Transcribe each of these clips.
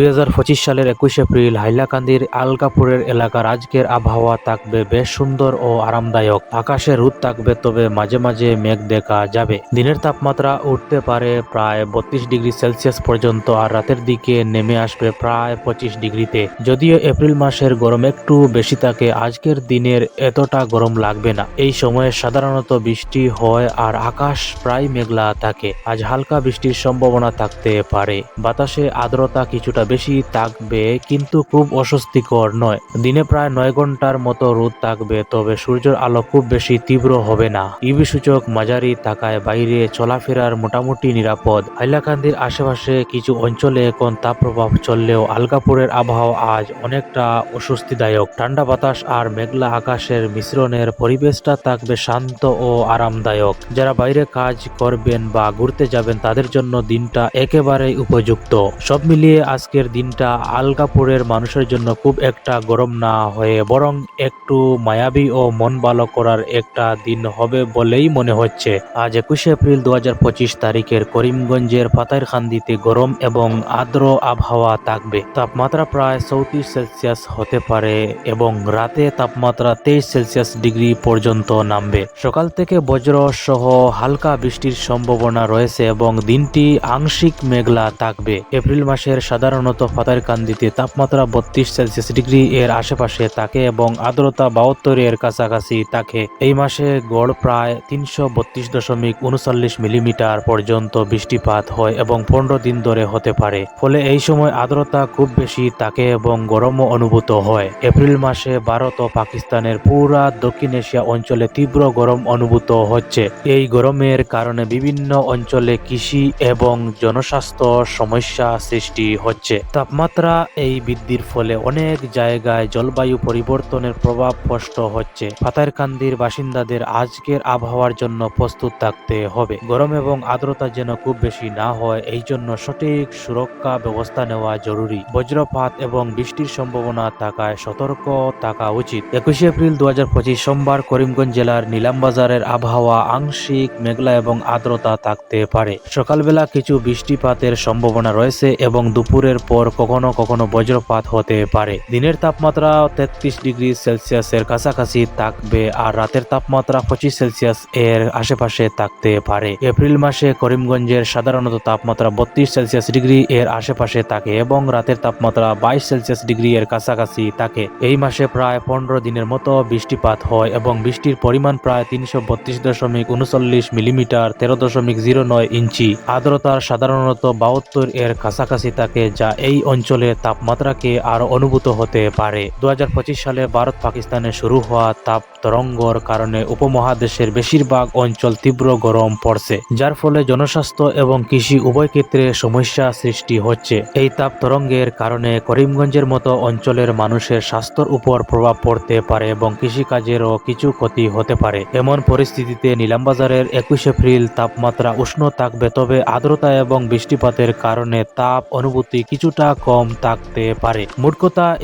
দুই হাজার পঁচিশ সালের একুশ এপ্রিল হাইলাকান্দির আলকাপুরের এলাকার আজকের আবহাওয়া থাকবে বেশ সুন্দর ও আরামদায়ক। আকাশে রোদ থাকবে, তবে মাঝে মাঝে মেঘ দেখা যাবে। দিনের তাপমাত্রা উঠতে পারে প্রায় বত্রিশ ডিগ্রি সেলসিয়াস পর্যন্ত আর রাতের দিকে নেমে আসবে প্রায় পঁচিশ ডিগ্রিতে। যদিও এপ্রিল মাসের গরম একটু বেশি থাকে, আজকের দিনের এতটা গরম লাগবে না। এই সময়ে সাধারণত বৃষ্টি হয় আর আকাশ প্রায় মেঘলা থাকে। আজ হালকা বৃষ্টির সম্ভাবনা থাকতে পারে। বাতাসে আর্দ্রতা কিছুটা বেশি থাকবে, কিন্তু খুব অস্বস্তিকর নয়। দিনে প্রায় নয় ঘণ্টার মতো রোদ থাকবে, তবে সূর্যের আলো খুব বেশি তীব্র হবে না। ইবি সূচক মাঝারি থাকায় বাইরে চলাফেরার মোটামুটি নিরাপদ। হাইলাকান্দির আশেপাশে কিছু অঞ্চলে এখন তাপপ্রবাহ চললেও আলগাপুরের আবহাওয়া আজ অনেকটা অস্বস্তিদায়ক। ঠান্ডা বাতাস আর মেঘলা আকাশের মিশ্রণের পরিবেশটা থাকবে শান্ত ও আরামদায়ক। যারা বাইরে কাজ করবেন বা ঘুরতে যাবেন, তাদের জন্য দিনটা একেবারেই উপযুক্ত। সব মিলিয়ে আজকের দিনটা আলগাপুরের মানুষের জন্য খুব একটা গরম না হয়ে বরং একটু মায়াবী ও মন ভালো করার একটা দিন হবে বলেই মনে হচ্ছে। আজ একুশে এপ্রিল দু হাজার পঁচিশ তারিখের করিমগঞ্জের পাতারখান্দিতে গরম এবং আর্দ্র আবহাওয়া থাকবে। তাপমাত্রা প্রায় চৌত্রিশ সেলসিয়াস হতে পারে এবং রাতে তাপমাত্রা তেইশ সেলসিয়াস ডিগ্রি পর্যন্ত নামবে। সকাল থেকে বজ্র সহ হালকা বৃষ্টির সম্ভাবনা রয়েছে এবং দিনটি আংশিক মেঘলা থাকবে। এপ্রিল মাসের সাধারণত ফাতারকান্দিতে তাপমাত্রা বত্রিশ সেলসিয়াস ডিগ্রি এর আশেপাশে থাকে এবং আর্দ্রতা বাহাত্তর এর কাছাকাছি থাকে। এই মাসে গড় প্রায় তিনশো বত্রিশ দশমিক উনচল্লিশ মিলিমিটার পর্যন্ত বৃষ্টিপাত হয় এবং পনেরো দিন ধরে হতে পারে। ফলে এই সময় আর্দ্রতা খুব বেশি থাকে এবং গরমও অনুভূত হয়। এপ্রিল মাসে ভারত ও পাকিস্তানের পুরা দক্ষিণ এশিয়া অঞ্চলে তীব্র গরম অনুভূত হচ্ছে। এই গরমের কারণে বিভিন্ন অঞ্চলে কৃষি এবং জনস্বাস্থ্য সমস্যা সৃষ্টি হচ্ছে। তাপমাত্রা এই বৃদ্ধির ফলে অনেক জায়গায় জলবায়ু পরিবর্তনের প্রভাব স্পষ্ট হচ্ছে। পাতারকান্দির বাসিন্দাদের আজকের আবহাওয়ার জন্য প্রস্তুত থাকতে হবে। গরম এবং আর্দ্রতা যেন খুব বেশি না হয়, এই জন্য সঠিক সুরক্ষা ব্যবস্থা নেওয়া জরুরি। বজ্রপাত এবং বৃষ্টির সম্ভাবনা থাকায় সতর্ক থাকা উচিত। একুশে এপ্রিল দু হাজার পঁচিশ সোমবার করিমগঞ্জ জেলার নিলামবাজারের আবহাওয়া আংশিক মেঘলা এবং আর্দ্রতা থাকতে পারে। সকালবেলা কিছু বৃষ্টিপাতের সম্ভাবনা রয়েছে এবং দুপুরের পর কখনো কখনো বজ্রপাত হতে পারে। দিনের তাপমাত্রা তেত্রিশ ডিগ্রি সেলসিয়াসের কাছাকাছি থাকবে আর রাতের তাপমাত্রা পঁচিশ সেলসিয়াস এর আশেপাশে থাকতে পারে। এপ্রিল মাসে করিমগঞ্জের সাধারণত তাপমাত্রা বত্রিশ সেলসিয়াস ডিগ্রি এর আশেপাশে থাকে এবং রাতের তাপমাত্রা বাইশ সেলসিয়াস ডিগ্রি এর কাছাকাছি থাকে। এই মাসে প্রায় পনেরো দিনের মতো বৃষ্টিপাত হয় এবং বৃষ্টির পরিমাণ প্রায় তিনশো বত্রিশ দশমিক উনচল্লিশ মিলিমিটার, তেরো দশমিক জিরো নয় ইঞ্চি। আর্দ্রতার সাধারণত বাহাত্তর এর কাছাকাছি থাকে, যা এই অঞ্চলের তাপমাত্রাকে আরও অনুভূত হতে পারে। দু হাজার পঁচিশ সালে ভারত পাকিস্তানে শুরু হওয়া তাপ তরঙ্গর কারণে উপমহাদেশের বেশিরভাগ অঞ্চল তীব্র গরম পড়ছে, যার ফলে জনস্বাস্থ্য এবং কৃষি উভয় ক্ষেত্রে সমস্যা সৃষ্টি হচ্ছে। এই তাপ তরঙ্গের কারণে করিমগঞ্জের মতো অঞ্চলের মানুষের স্বাস্থ্যের উপর প্রভাব পড়তে পারে এবং কৃষিকাজেরও কিছু ক্ষতি হতে পারে। এমন পরিস্থিতিতে নিলামবাজারের একুশ এপ্রিল তাপমাত্রা উষ্ণ থাকবে, তবে আর্দ্রতা এবং বৃষ্টিপাতের কারণে তাপ অনুভূতি কিছুটা কম থাকতে পারে। মোট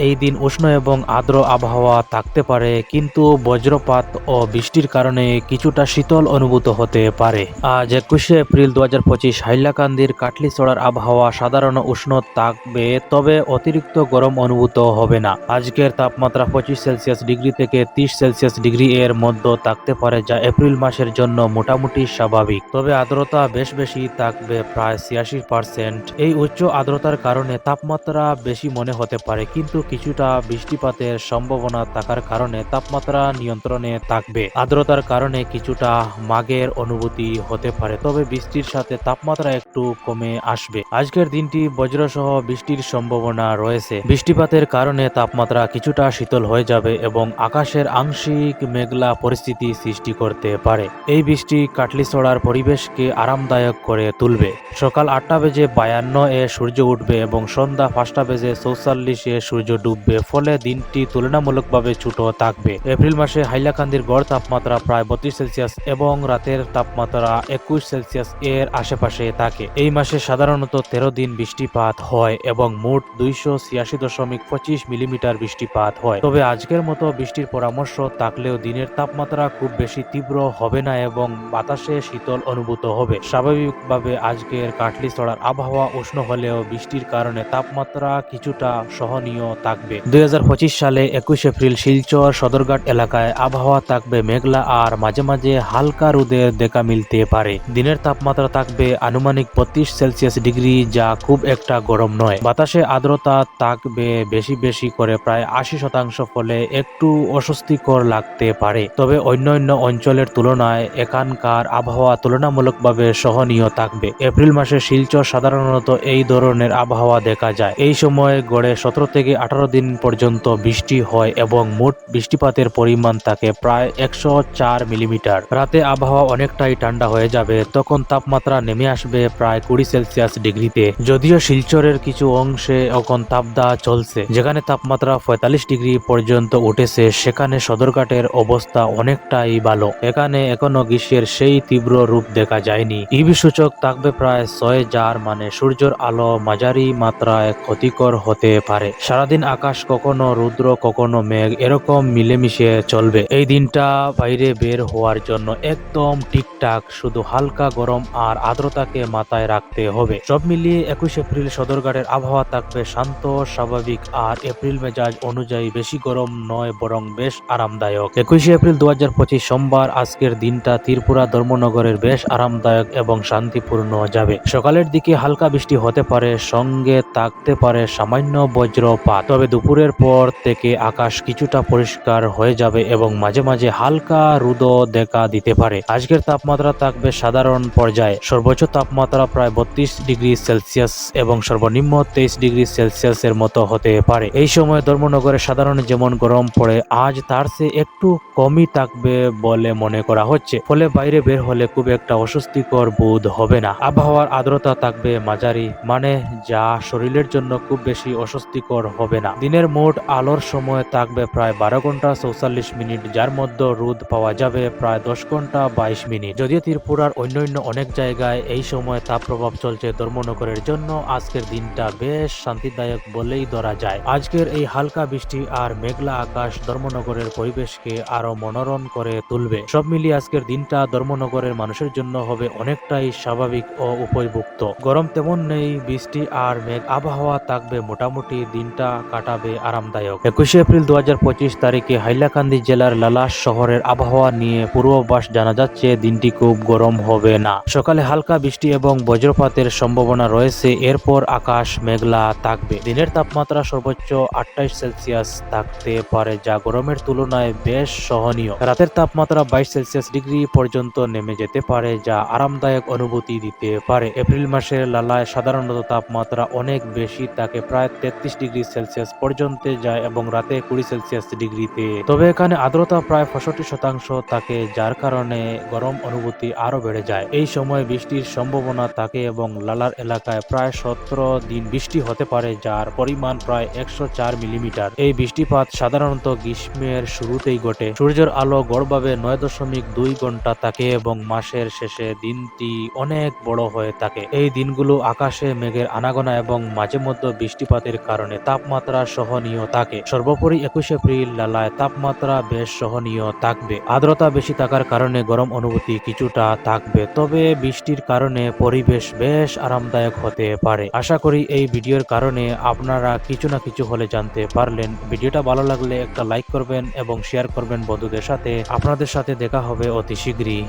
এই দিন উষ্ণ এবং আর্দ্র আবহাওয়া থাকতে পারে, কিন্তু বজ্রপাত ও বৃষ্টির কারণে কিছুটা শীতল অনুভূত হতে পারে। আজ একুশে এপ্রিল দু হাজার পঁচিশ, হাইলাকান্দির কাটলিচড়ার আবহাওয়া সাধারণ উষ্ণ থাকবে, তবে অতিরিক্ত গরম অনুভূত হবে না। আজকের তাপমাত্রা পঁচিশ সেলসিয়াস ডিগ্রি থেকে তিরিশ সেলসিয়াস ডিগ্রি এর মধ্যে থাকতে পারে, যা এপ্রিল মাসের জন্য মোটামুটি স্বাভাবিক। তবে আর্দ্রতা বেশ বেশি থাকবে, প্রায় ছিয়াশি পার্সেন্ট। এই উচ্চ আর্দ্রতার কারণে তাপমাত্রা বেশি মনে হতে পারে, কিন্তু কিছুটা বৃষ্টিপাতের সম্ভাবনা থাকার কারণে তাপমাত্রা নিয়ন্ত্রণে থাকবে। আর্দ্রতার কারণে কিছুটা মাগের অনুভূতি হতে পারে, তবে বৃষ্টির সাথে তাপমাত্রা একটু কমে আসবে। আজকের দিনটি বজ্রসহ বৃষ্টির সম্ভাবনা রয়েছে। বৃষ্টিপাতের কারণে তাপমাত্রা কিছুটা শীতল হয়ে যাবে এবং আকাশের আংশিক মেঘলা পরিস্থিতি সৃষ্টি করতে পারে। এই বৃষ্টি কাটলি কাটলিছড়ার পরিবেশকে আরামদায়ক করে তুলবে। সকাল আটটা বেজে বায়ান্ন এ সূর্য উঠবে এবং সন্ধ্যা পাঁচটা বেজে চৌচল্লিশে সূর্য ডুববে, ফলে দিনটি তুলনামূলকভাবে ছোট থাকবে। এপ্রিল মাসে হাইলাকান্দির গড় তাপমাত্রা প্রায় বত্রিশ সেলসিয়াস এবং রাতের তাপমাত্রা একুশ সেলসিয়াস এর আশেপাশে থাকে। এই মাসে সাধারণত তেরো দিন বৃষ্টিপাত হয় এবং মোট দুইশো ছিয়াশি দশমিক পঁচিশ মিলিমিটার বৃষ্টিপাত হয়। তবে আজকের মতো বৃষ্টির পরামর্শ থাকলেও দিনের তাপমাত্রা খুব বেশি তীব্র হবে না এবং বাতাসে শীতল অনুভূত হবে। স্বাভাবিকভাবে আজকের কাটলি চড়ার আবহাওয়া উষ্ণ হলেও বৃষ্টির কারণে কারণে তাপমাত্রা কিছুটা সহনীয় থাকবে। দুই হাজার পঁচিশ সালে একুশ এপ্রিল শিলচর সদরঘাট এলাকায় আবহাওয়া থাকবে মেঘলা আর মাঝে মাঝে হালকা রোদের দেখা মিলতে পারে। দিনের তাপমাত্রা থাকবে আনুমানিক বত্রিশ সেলসিয়াস ডিগ্রি, যা খুব একটা গরম নয়। বাতাসে আর্দ্রতা থাকবে বেশি বেশি করে প্রায় আশি শতাংশ ফলে একটু অস্বস্তিকর লাগতে পারে। তবে অন্যান্য অঞ্চলের তুলনায় এখানকার আবহাওয়া তুলনামূলকভাবে সহনীয় থাকবে। এপ্রিল মাসে শিলচর সাধারণত এই ধরনের আবহাওয়া দেখা যায়। এই সময় গড়ে সতেরো থেকে আঠারো দিন পর্যন্ত বৃষ্টি হয় এবং মোট বৃষ্টিপাতের পরিমাণ থাকে প্রায় একশো চার মিলিমিটার। রাতে আবহাওয়া অনেকটাই ঠান্ডা হয়ে যাবে, তখন তাপমাত্রা নেমে আসবে প্রায় কুড়ি সেলসিয়াস ডিগ্রিতে। যদিও শিলচরের কিছু অংশে এখন তাপদা চলছে, যেখানে তাপমাত্রা পঁয়তাল্লিশ ডিগ্রি পর্যন্ত উঠেছে, সেখানে সদরঘাটের অবস্থা অনেকটাই ভালো। এখানে এখনও গ্রীষ্মের সেই তীব্র রূপ দেখা যায়নি। ইবি সূচক থাকবে প্রায় ছয় যার মানে সূর্যের আলো মাঝারি মাত্রায় ক্ষতিকর হতে পারে। সারাদিন আকাশ কখনো, রুদ্র কখনো, মেঘ এরকম মিলেমিশে চলবে। এই দিনটা বাইরে বের হওয়ার জন্য একদম ঠিকঠাক, শুধু হালকা গরম আর আর্দ্রতাকে মাথায় রাখতে হবে। সব মিলিয়ে একুশ এপ্রিল সদরঘাটের আবহাওয়া থাকবে শান্ত, স্বাভাবিক আর এপ্রিল মেজাজ অনুযায়ী বেশি গরম নয়, বরং বেশ আরামদায়ক। একুশে এপ্রিল দু হাজার পঁচিশ সোমবার আজকের দিনটা ত্রিপুরা ধর্মনগরের বেশ আরামদায়ক এবং শান্তিপূর্ণ যাবে। সকালের দিকে হালকা বৃষ্টি হতে পারে, সঙ্গে থাকতে পারে সামান্য বজ্রপাত। তবে দুপুরের পর থেকে আকাশ কিছুটা পরিষ্কার হয়ে যাবে এবং মাঝে মাঝে হালকা রুদো দেখা দিতে পারে। আজকের তাপমাত্রা থাকবে সাধারণ পর্যায়ে। সর্বোচ্চ তাপমাত্রা প্রায় বত্রিশ ডিগ্রি সেলসিয়াস এবং সর্বনিম্ন তেইশ ডিগ্রি সেলসিয়াসের মতো হতে পারে। এই সময় ধর্মনগরে সাধারণ যেমন গরম পড়ে, আজ তার চেয়ে একটু কমই থাকবে বলে মনে করা হচ্ছে। ফলে বাইরে বের হলে খুব একটা অস্বস্তিকর বোধ হবে না। আবহাওয়ার আর্দ্রতা থাকবে মাঝারি মানে যা শরীরের জন্য খুব বেশি অস্বস্তিকর হবে না। দিনের মোট আলোর সময় থাকবে প্রায় বারো ঘণ্টা চৌচল্লিশ মিনিট, যার মধ্যে রোদ পাওয়া যাবে প্রায় দশ ঘণ্টা বাইশ মিনিট। যদিও ত্রিপুরার অন্যান্য অনেক জায়গায় এই সময় তাপ প্রভাব চলছে ধর্মনগরের জন্য, আজকের দিনটা বেশ শান্তিদায়ক বলেই ধরা যায়। আজকের এই হালকা বৃষ্টি আর মেঘলা আকাশ ধর্মনগরের পরিবেশকে আরও মনোরম করে তুলবে। সব মিলিয়ে আজকের দিনটা ধর্মনগরের মানুষের জন্য হবে অনেকটাই স্বাভাবিক ও উপযুক্ত। গরম তেমন নেই, বৃষ্টি আর মেঘ আবহাওয়া থাকবে মোটামুটি, দিনটা কাটাবে আরামদায়ক। একুশে এপ্রিল দু হাজার পঁচিশ তারিখে হাইলাকান্দি জেলার লালাস শহরের আবহাওয়া নিয়ে পূর্বাভাস জানা যাচ্ছে, দিনটি খুব গরম হবে না। সকালে হালকা বৃষ্টি এবং বজ্রপাতের সম্ভাবনা রয়েছে, এরপর আকাশ মেঘলা থাকবে। দিনের তাপমাত্রা সর্বোচ্চ আটাইশ সেলসিয়াস থাকতে পারে, যা গরমের তুলনায় বেশ সহনীয়। রাতের তাপমাত্রা বাইশ সেলসিয়াস ডিগ্রি পর্যন্ত নেমে যেতে পারে, যা আরামদায়ক অনুভূতি দিতে পারে। এপ্রিল মাসের লালায় সাধারণত তাপমাত্রা অনেক বেশি থাকে প্রায় তেত্রিশ ডিগ্রি সেলসিয়াস পর্যন্ত যায় এবং রাতে কুড়ি সেলসিয়াস ডিগ্রিতে। তবে এখানে আর্দ্রতা প্রায় পঁয়ষট্টি শতাংশ থাকে, যার কারণে গরম অনুভূতি আরও বেড়ে যায়। এই সময় বৃষ্টির সম্ভাবনা থাকে এবং লালার এলাকায় প্রায় সতেরো দিন বৃষ্টি হতে পারে, যার পরিমাণ প্রায় একশো চার মিলিমিটার। এই বৃষ্টিপাত সাধারণত গ্রীষ্মের শুরুতেই ঘটে। সূর্যের আলো গড়ভাবে নয় দশমিক দুই ঘণ্টা থাকে এবং মাসের শেষে দিনটি অনেক বড় হয়ে থাকে। এই দিনগুলো আকাশে মেঘের আনাগোনা এবং মাঝে মধ্যে বৃষ্টিপাতের কারণে তাপমাত্রা সহনীয় থাকে। সর্বোপরি একুশে এপ্রিল লালায় তাপমাত্রা বেশ সহনীয় থাকবে। আর্দ্রতা বেশি থাকার কারণে গরম অনুভূতি কিছুটা থাকবে, তবে বৃষ্টির কারণে পরিবেশ বেশ আরামদায়ক হতে পারে। আশা করি এই ভিডিওর কারণে আপনারা কিছু না কিছু হলে জানতে পারলেন। ভিডিওটা ভালো লাগলে একটা লাইক করবেন এবং শেয়ার করবেন বন্ধুদের সাথে। আপনাদের সাথে দেখা হবে অতি শীঘ্রই।